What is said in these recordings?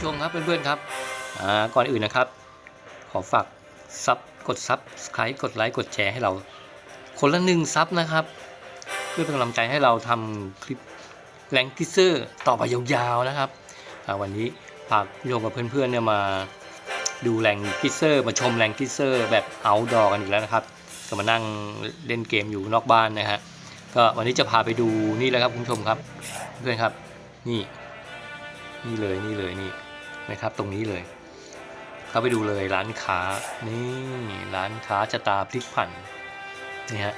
ผู้ชมครับเพื่อนๆครับก่อนอื่นนะครับ ขอฝากซับกดซับสไครต์กดไลค์กดแชร์ให้เรา คนละหนึ่งซับนะครับ เพื่อเป็นกำลังใจให้เราทำคลิปแรงกิเซอร์ต่อไปยาวๆนะครับวันนี้ฝากโยมกับเพื่อนๆเนี่ยมาดูแรงกิเซอร์มาชมแรงกิเซอร์แบบเอาดอกันอีกแล้วนะครับก็มานั่งเล่นเกมอยู่นอกบ้านนะฮะก็วันนี้จะพาไปดูนี่แหละครับคุณผู้ชมครับเพื่อนครับนี่นี่เลยนี่เลยนี่ นะครับ ตรงนี้เลย เข้าไปดูเลยร้านค้านี่ร้านค้าชะตาพลิกผันนี่ฮะ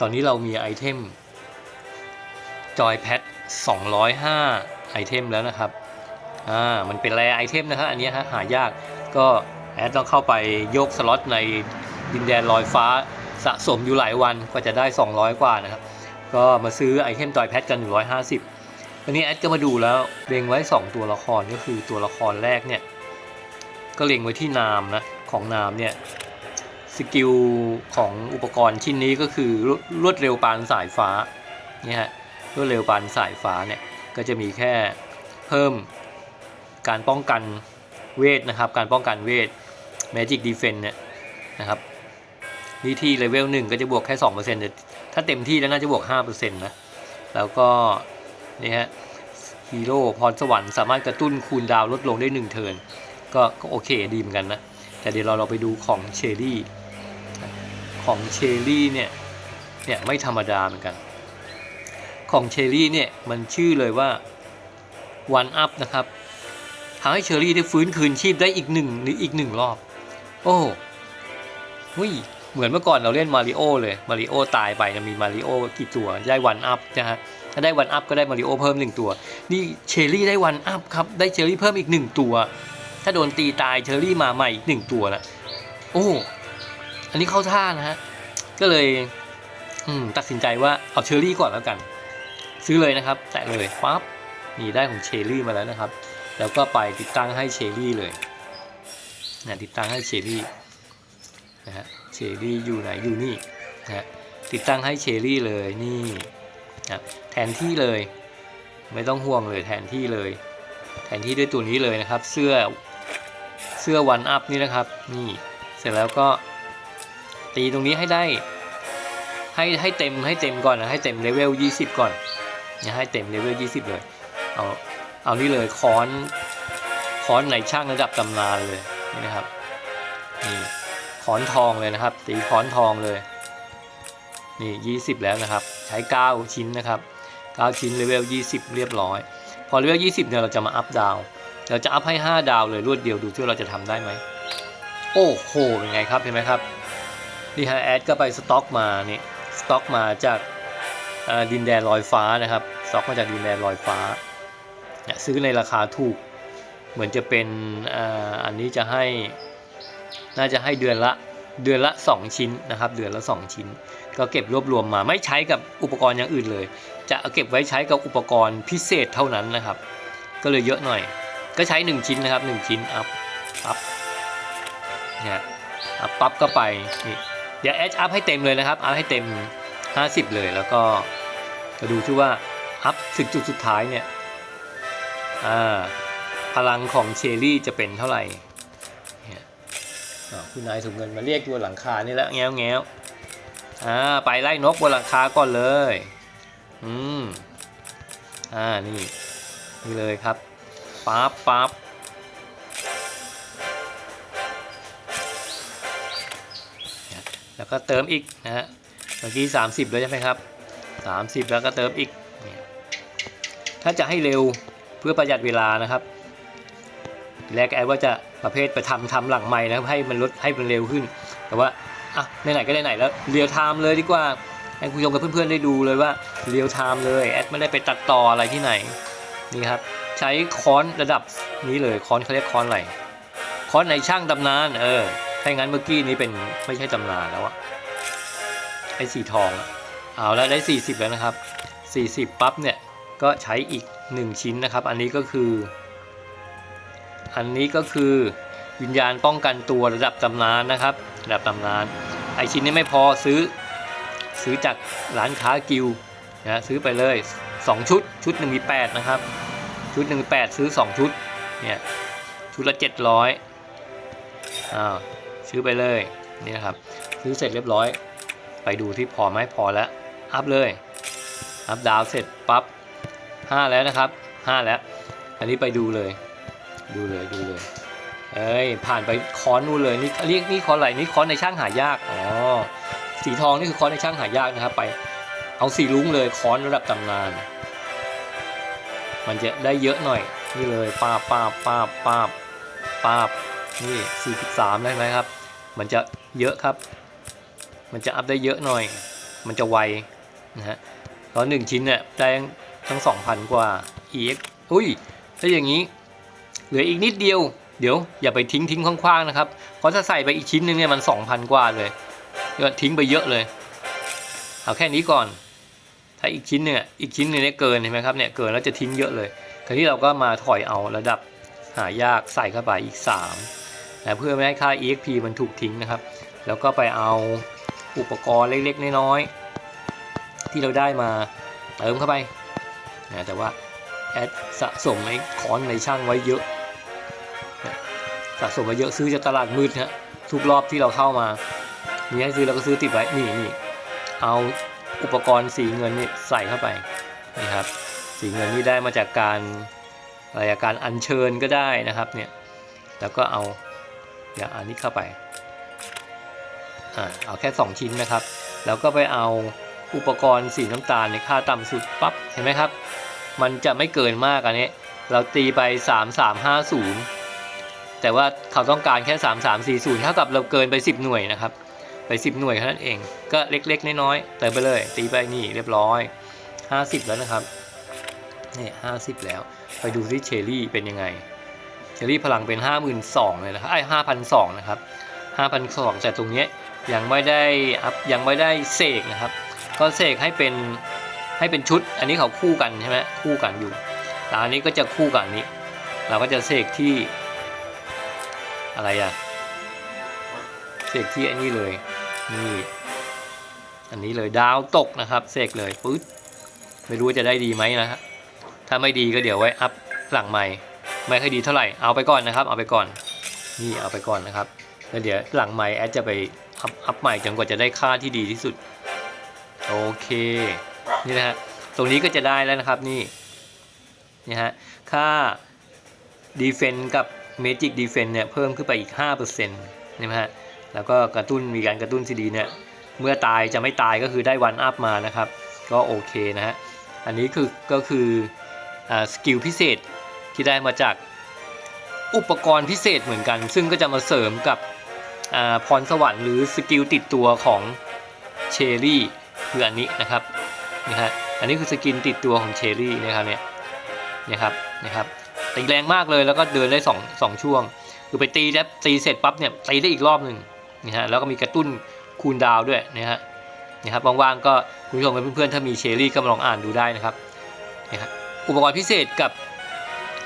ตอนนี้เรามีไอเทมจอยแพด205 ไอเทมแล้วนะครับอ่ามันเป็นแรไอเทมนะครับอันนี้ฮะหายากก็แอดต้องเข้าไปโยกสล็อตในดินแดนลอยฟ้าสะสมอยู่หลายวันก็จะได้ 200 กว่านะครับ ก็มาซื้อไอเทมจอยแพดกัน 150 วันนี้แอดก็มาดูแล้วเล็งไว้ 2 ตัวละครก็คือตัวละครแรกเนี่ยก็เล็งไว้ที่นามนะของนามเนี่ยสกิลของอุปกรณ์ชิ้นนี้ก็คือรวดเร็วปานสายฟ้านี่ฮะรวดเร็วปานสายฟ้าเนี่ยก็จะมีแค่เพิ่มการป้องกันเวทนะครับ การป้องกันเวท Magic Defense เนี่ยนะครับนี่ที่เลเวล1ก็จะบวกแค่ 2%แต่ถ้าเต็มที่แล้วน่าจะบวก 5%นะแล้วก็ นี่ฮะฮีโร่พรสวรรค์สามารถกระตุ้นคูณดาวลดลงได้ 1 เทิร์นก็ก็โอเคดีเหมือนกันนะ แต่เดี๋ยวเราเราไปดูของเชอรี่ ของเชอรี่เนี่ย เนี่ยไม่ธรรมดาเหมือนกัน ของเชอรี่เนี่ยมันชื่อเลยว่า one up นะครับทำให้เชอรี่ได้ฟื้นคืนชีพได้อีกหนึ่งหรืออีกหนึ่งรอบ โอ้หุยเหมือนเมื่อก่อนเราเล่นมาริโอเลย มาริโอตายไปนะมีมาริโอกี่ตัวได้วันอัพนะฮะ ถ้าได้วันอัพก็ได้มาริโอเพิ่มหนึ่งตัว นี่เชอรี่ได้วันอัพครับ ได้เชอรี่เพิ่มอีกหนึ่งตัว ถ้าโดนตีตายเชอรี่มาใหม่อีกหนึ่งตัวนะโอ้อันนี้เข้าท่านะฮะ ก็เลยตัดสินใจว่าเอาเชอรี่ก่อนแล้วกัน ซื้อเลยนะครับ แตะเลยปั๊บนี่ได้ของเชอรี่มาแล้วนะครับ แล้วก็ไปติดตั้งให้เชอรี่เลยนะติดตั้งให้เชอรี่นะฮะเชอรี่อยู่ไหนอยู่นี่นะฮะติดตั้งให้เชอรี่เลยนี่ นะแทนที่เลย ไม่ต้องห่วงเลยแทนที่เลย แทนที่ด้วยตัวนี้เลยนะครับ เสื้อเสื้อวันอัพนี่นะครับ นี่เสร็จแล้วก็ตีตรงนี้ให้ได้ ให้ให้เต็มให้เต็มก่อนนะให้เต็มเลเวล20 ก่อนนะให้เต็มเลเวล20 เลย เอาเอานี่เลยค้อนค้อนไหนช่างระดับตำนานเลยนี่นะครับนี่ค้อนทองเลยนะครับตีค้อนทองเลย นี่ 20 แล้วนะครับ ใช้ 9 ชิ้นนะครับ 9 ชิ้นเลเวล 20 เรียบร้อย พอเลเวล 20 เนี่ยเราจะมาอัพดาวเราจะอัพให้ 5 ดาวเลยรวดเดียวดูที่ว่าเราจะทำได้ไหม โอ้โห เป็นไงครับเห็นไหมครับนี่ฮะแอดก็ไปสต็อกมานี่สต็อกมาจากดินแดนลอยฟ้านะครับสต็อกมาจากดินแดนลอยฟ้า ซื้อในราคาถูก เหมือนจะเป็นอ,อันนี้จะให้น่าจะให้เดือนละเดือนละ 2 ชิ้นนะครับ เดือนละ 2 ชิ้น ก็เก็บรวบรวมมาไม่ใช้กับอุปกรณ์อย่างอื่นเลย จะเก็บไว้ใช้กับอุปกรณ์พิเศษเท่านั้นนะครับ ก็เลยเยอะหน่อย ก็ใช้ 1 ชิ้นนะครับ 1 ชิ้นอัพปั๊บเนี่ยอัพปั๊บก็ไปนี่เดี๋ยวแอดอัพให้เต็มเลยนะครับอัพให้เต็ม 50 เลยแล้วก็มาดูที่ว่าอัพถึงจุดสุดท้ายเนี่ยอ่าพลังของเชอรี่จะเป็นเท่าไหร่เนี่ยคุณนายถุงเงินมาเรียกตัวหลังคานี่แหละแง้วแง้ว อ่าไปไล่นกบนหลังคาก่อนเลย อืม อ่า นี่ นี่เลยครับ ปั๊บปั๊บแล้วก็เติมอีกนะฮะ เมื่อกี้ 30 แล้วใช่ไหมครับ 30 แล้วก็เติมอีก ถ้าจะให้เร็วเพื่อประหยัดเวลานะครับ แรกแอดว่าจะประเภทไปทำทำหลังใหม่นะให้มันลดให้มันเร็วขึ้น แต่ว่า อะไหนๆก็ไหนๆแล้วเรียลไทม์เลยดีกว่าให้คุณผู้ชมกับเพื่อนๆได้ดูเลยว่าเรียลไทม์เลยแอดไม่ได้ไปตัดต่ออะไรที่ไหนนี่ครับใช้ค้อนระดับนี้เลยค้อนเขาเรียกค้อนอะไรค้อนในช่างตำนานเออถ้างั้นเมื่อกี้นี้เป็นไม่ใช่ตำนานแล้วอะไอ้สีทองอะเอาแล้วได้ 40 แล้วนะครับ 40 ปั๊บเนี่ยก็ใช้อีก 1 ชิ้นนะครับ อันนี้ก็คือ อันนี้ก็คือวิญญาณป้องกันตัวระดับตำนานนะครับ ระดับตำนาน ไอชิ้นนี้ไม่พอซื้อซื้อจากร้านค้ากิลด์นะซื้อไปเลย 2 ชุด ชุดหนึ่งมี8นะครับ ชุดหนึ่งมี8ซื้อ 2 ชุด เนี่ย ชุดละเจ็ดร้อยอ้าวซื้อไปเลย นี่นะครับ ซื้อเสร็จเรียบร้อย ไปดูที่พอไหมพอแล้ว อัพเลย อัพดาวเสร็จปั๊บห้าแล้วนะครับห้าแล้ว อันนี้ไปดูเลย ดูเลย ดูเลย เอ้ยผ่านไปค้อนนู่นเลยนี่เรียกนี่ค้อนอะไรนี่ค้อนในช่างหายากอ๋อสีทองนี่คือค้อนในช่างหายากนะครับ ไป เอาสีลุ้งเลยค้อนระดับตำนาน มันจะได้เยอะหน่อยนี่เลยป้าป้าป้าป้าป้านี่43ได้ไหมครับ มันจะเยอะครับ มันจะอัพได้เยอะหน่อย มันจะไวนะฮะตอนหนึ่งชิ้นเนี่ยได้ทั้ง2,000กว่า EX อุ้ยถ้าอย่างนี้ เหลืออีกนิดเดียว เดี๋ยวอย่าไปทิ้งทิ้งคว้างๆนะครับเพราะถ้าใส่ไปอีกชิ้นหนึงเนี่ยมัน 2,000 กว่าเลยก็ทิ้งไปเยอะเลย เอาแค่นี้ก่อน ถ้าอีกชิ้นเนี่ยอีกชิ้นหนึงเนี่ยเกินเห็นไหมครับเนี่ยเกินแล้วจะทิ้งเยอะเลยคราวนี้เราก็มาถอยเอาระดับหายากใส่เข้าไปอีก3นะเพื่อไม่ให้ค่า EXP มันถูกทิ้งนะครับ แล้วก็ไปเอาอุปกรณ์เล็กๆน้อยๆที่เราได้มาเติมเข้าไปนะแต่ว่าแอดสะสมในคอนในช่างไว้เยอะ สะสมไว้เยอะซื้อจากตลาดมืดฮะทุกรอบที่เราเข้ามามีให้ซื้อเราก็ซื้อติดไว้นี่นี่เอาอุปกรณ์สีเงินนี่ใส่เข้าไปนี่ครับสีเงินนี่ได้มาจากการอะไรอะการอัญเชิญก็ได้นะครับเนี่ยแล้วก็เอาอย่างอันนี้เข้าไปอ่าเอาแค่ 2 ชิ้นนะครับ แล้วก็ไปเอาอุปกรณ์สีน้ำตาลในค่าต่ำสุดปั๊บเห็นไหมครับ มันจะไม่เกินมากอันนี้ เราตีไป 3350 แต่ว่าเขาต้องการแค่ 3340เท่ากับเราเกินไป 10 หน่วยนะครับ ไป 10 หน่วยเท่นั้นเอง ก็เล็กๆน้อยๆเติมไปเลย ตีไปนี่เรียบร้อย 50 แล้วนะครับนี่50แล้ว ไปดูที่เชอรี่เป็นยังไง เชอรี่พลังเป็น52,000เลยนะครับไอ้5,200นะครับ5,200แต่ตรงนี้ยังไม่ได้อัพยังไม่ได้เสกนะครับ ก็เสกให้เป็นให้เป็นชุด อันนี้เขาคู่กันใช่ไหมคู่กันอยู่แต่อันนี้ก็จะคู่กันอันนี้ เราก็จะเสกที่ อะไรอะเสกที่อันนี้เลย นี่อันนี้เลยดาวตกนะครับเสกเลยปึ๊ดไม่รู้จะได้ดีไหมนะฮะถ้าไม่ดีก็เดี๋ยวไว้อัพหลังใหม่ไม่ค่อยดีเท่าไหร่เอาไปก่อนนะครับ เอาไปก่อน นี่เอาไปก่อนนะครับแล้วเดี๋ยวหลังใหม่แอดจะไปอัพอัพใหม่จนกว่าจะได้ค่าที่ดีที่สุดโอเคนี่นะฮะตรงนี้ก็จะได้แล้วนะครับนี่นี่ฮะค่า defense กับ magic defense เนี่ยเพิ่มขึ้นไปอีก 5%นี่ไหมฮะแล้วก็กระตุ้นมีการกระตุ้นซีดีเนี่ยเมื่อตายจะไม่ตายก็คือได้วันอัพมานะครับ ก็โอเคนะฮะอันนี้คือก็คืออสกิลพิเศษที่ได้มาจากอุปกรณ์พิเศษเหมือนกัน ซึ่งก็จะมาเสริมกับพรสวรรค์หรือสกิลติดตัวของเชอรี่คืออันนี้นะครับนี่ฮะอันนี้คือสกินติดตัวของเชอรี่นะครับเนี่ยนะครับนะครับ ตีแรงมากเลยแล้วก็เดินได้สองสองช่วง คือไปตีแล้วตีเสร็จปั๊บเนี่ยตีได้อีกรอบหนึ่งนี่ฮะแล้วก็มีกระตุ้นคูลดาวด้วยนะฮะนี่ครับว่างๆก็คุณผู้ชมเพื่อนๆถ้ามีเชอรี่ก็มาลองอ่านดูได้นะครับนี่ครับอุปกรณ์พิเศษกับ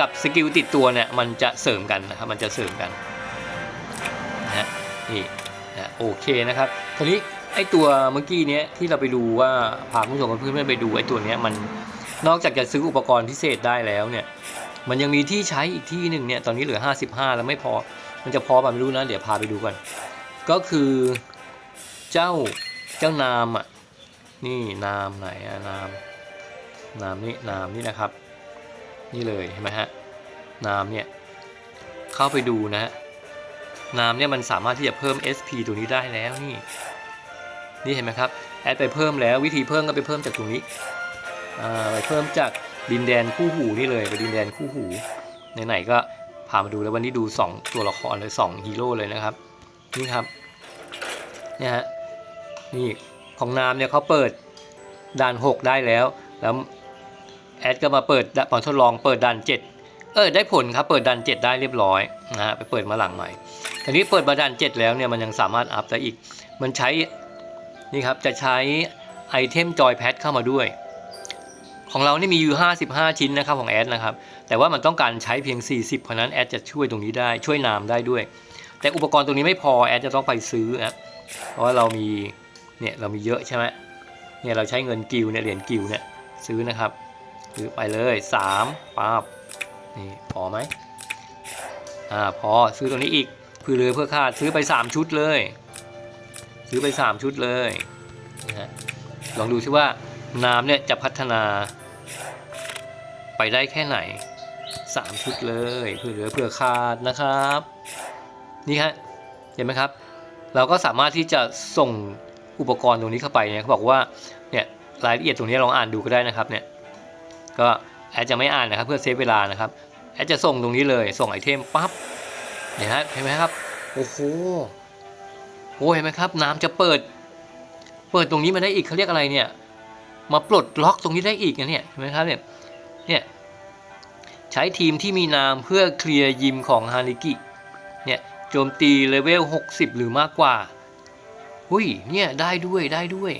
กับสกิลติดตัวเนี่ยมันจะเสริมกันนะครับมันจะเสริมกันนะฮะนี่นะโอเคนะครับทีนี้ไอตัวเมื่อกี้เนี้ยที่เราไปดูว่าพาคุณผู้ชมเพื่อนๆไปดูไอตัวเนี้ยมันนอกจากจะซื้ออุปกรณ์พิเศษได้แล้วเนี่ย มันยังมีที่ใช้อีกที่หนึ่งเนี่ยตอนนี้เหลือ 55 แล้วไม่พอ มันจะพอป่ะไม่รู้นะ เดี๋ยวพาไปดูก่อนก็คือเจ้าเจ้านามอะนี่นามไหนอะนามนามนี่นามนี่นะครับ นี่เลยเห็นไหมฮะนามเนี่ยเข้าไปดูนะฮะนามเนี่ยมันสามารถที่จะเพิ่ม SP ตัวนี้ได้แล้วนี่นี่เห็นไหมครับแอดไปเพิ่มแล้ววิธีเพิ่มก็ไปเพิ่มจากตรงนี้อ่าไปเพิ่มจาก ดินแดนคู่หูนี่เลยไปดินแดนคู่หูไหนๆก็พามาดูแล้ววันนี้ดู 2 ตัวละครเลย2ฮีโร่เลยนะครับนี่ครับเนี่ยฮะนี่ของนามเนี่ยเขาเปิดด่าน 6 ได้แล้ว แล้วแอดก็มาเปิดตอนทดลองเปิดด่าน 7 เออได้ผลครับเปิดด่าน 7 ได้เรียบร้อยนะฮะไปเปิดมาหลังใหม่ทีนี้เปิดมาด่าน 7 แล้วเนี่ยมันยังสามารถอัพได้อีก มันใช้นี่ครับจะใช้ไอเทมจอยแพดเข้ามาด้วย ของเรานี่มีอยู่ 55 ชิ้นนะครับของแอดนะครับ แต่ว่ามันต้องการใช้เพียง 40 เพราะนั้นแอดจะช่วยตรงนี้ได้ช่วยนามได้ด้วย แต่อุปกรณ์ตรงนี้ไม่พอแอดจะต้องไปซื้อนะเพราะว่าเรามีเนี่ยเรามีเยอะใช่ไหมเนี่ยเราใช้เงินกิวเนี่ยเหรียญกิวเนี่ยซื้อนะครับซื้อไปเลย3ปั๊บนี่พอไหมอ่าพอซื้อตรงนี้อีกเพื่อเรือเพื่อคาดซื้อไป 3 ชุดเลย ซื้อไป 3 ชุดเลยนะฮะลองดูซิว่าน้ำเนี่ยจะพัฒนา ไปได้แค่ไหน 3 ชุดเลยเพื่อเรือเพื่อคาดนะครับ นี่ฮะเห็นไหมครับ เราก็สามารถที่จะส่งอุปกรณ์ตรงนี้เข้าไปเนี่ยเขาบอกว่าเนี่ยรายละเอียดตรงนี้ลองอ่านดูก็ได้นะครับเนี่ยก็แอดจะไม่อ่านนะครับเพื่อเซฟเวลานะครับแอดจะส่งตรงนี้เลยส่งไอเทมปั๊บเนี่ยฮะเห็นไหมครับโอ้โหโอ้เห็นไหมครับ น้ำจะเปิด เปิดตรงนี้มาได้อีกเขาเรียกอะไรเนี่ย มาปลดล็อกตรงนี้ได้อีกนะเนี่ยเห็นไหมครับเนี่ย ใช้ทีมที่มีนามเพื่อเคลียร์ยิมของฮานิกิ เนี่ยโจมตีเลเวล 60 หรือมากกว่า หุยเนี่ยได้ด้วยได้ด้วย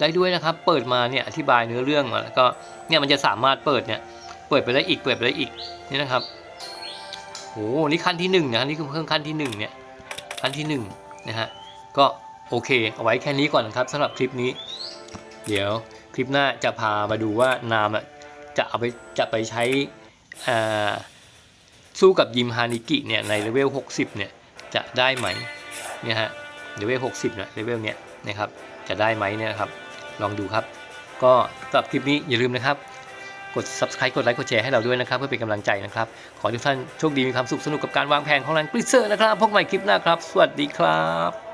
ได้ด้วยนะครับ เปิดมาเนี่ยอธิบายเนื้อเรื่องมาแล้วก็เนี่ยมันจะสามารถเปิดเนี่ยเปิดไปได้อีกเปิดไปได้อีกนี่นะครับโอ้นี่ขั้นที่หนึ่งนะนี่คือเพิ่มขั้นที่หนึ่งเนี่ยขั้นที่หนึ่งนะฮะก็โอเค เอาไว้แค่นี้ก่อนนะครับสำหรับคลิปนี้ เดี๋ยวคลิปหน้าจะพามาดูว่านามอะจะเอาไปจะไปใช้ สู้กับยิมฮานิกิเนี่ยในเลเวล 60 เนี่ยจะได้ไหมเนี่ยฮะเลเวล 60นะเลเวลเนี้ยนะครับจะได้ไหมเนี่ยครับลองดูครับ ก็สำหรับคลิปนี้อย่าลืมนะครับ กด subscribe กดไลค์กดแชร์ให้เราด้วยนะครับ เพื่อเป็นกำลังใจนะครับ ขอทุกท่านโชคดีมีความสุขสนุกกับการวางแผนของแรงกริเซอร์นะครับพบใหม่คลิปหน้าครับ สวัสดีครับ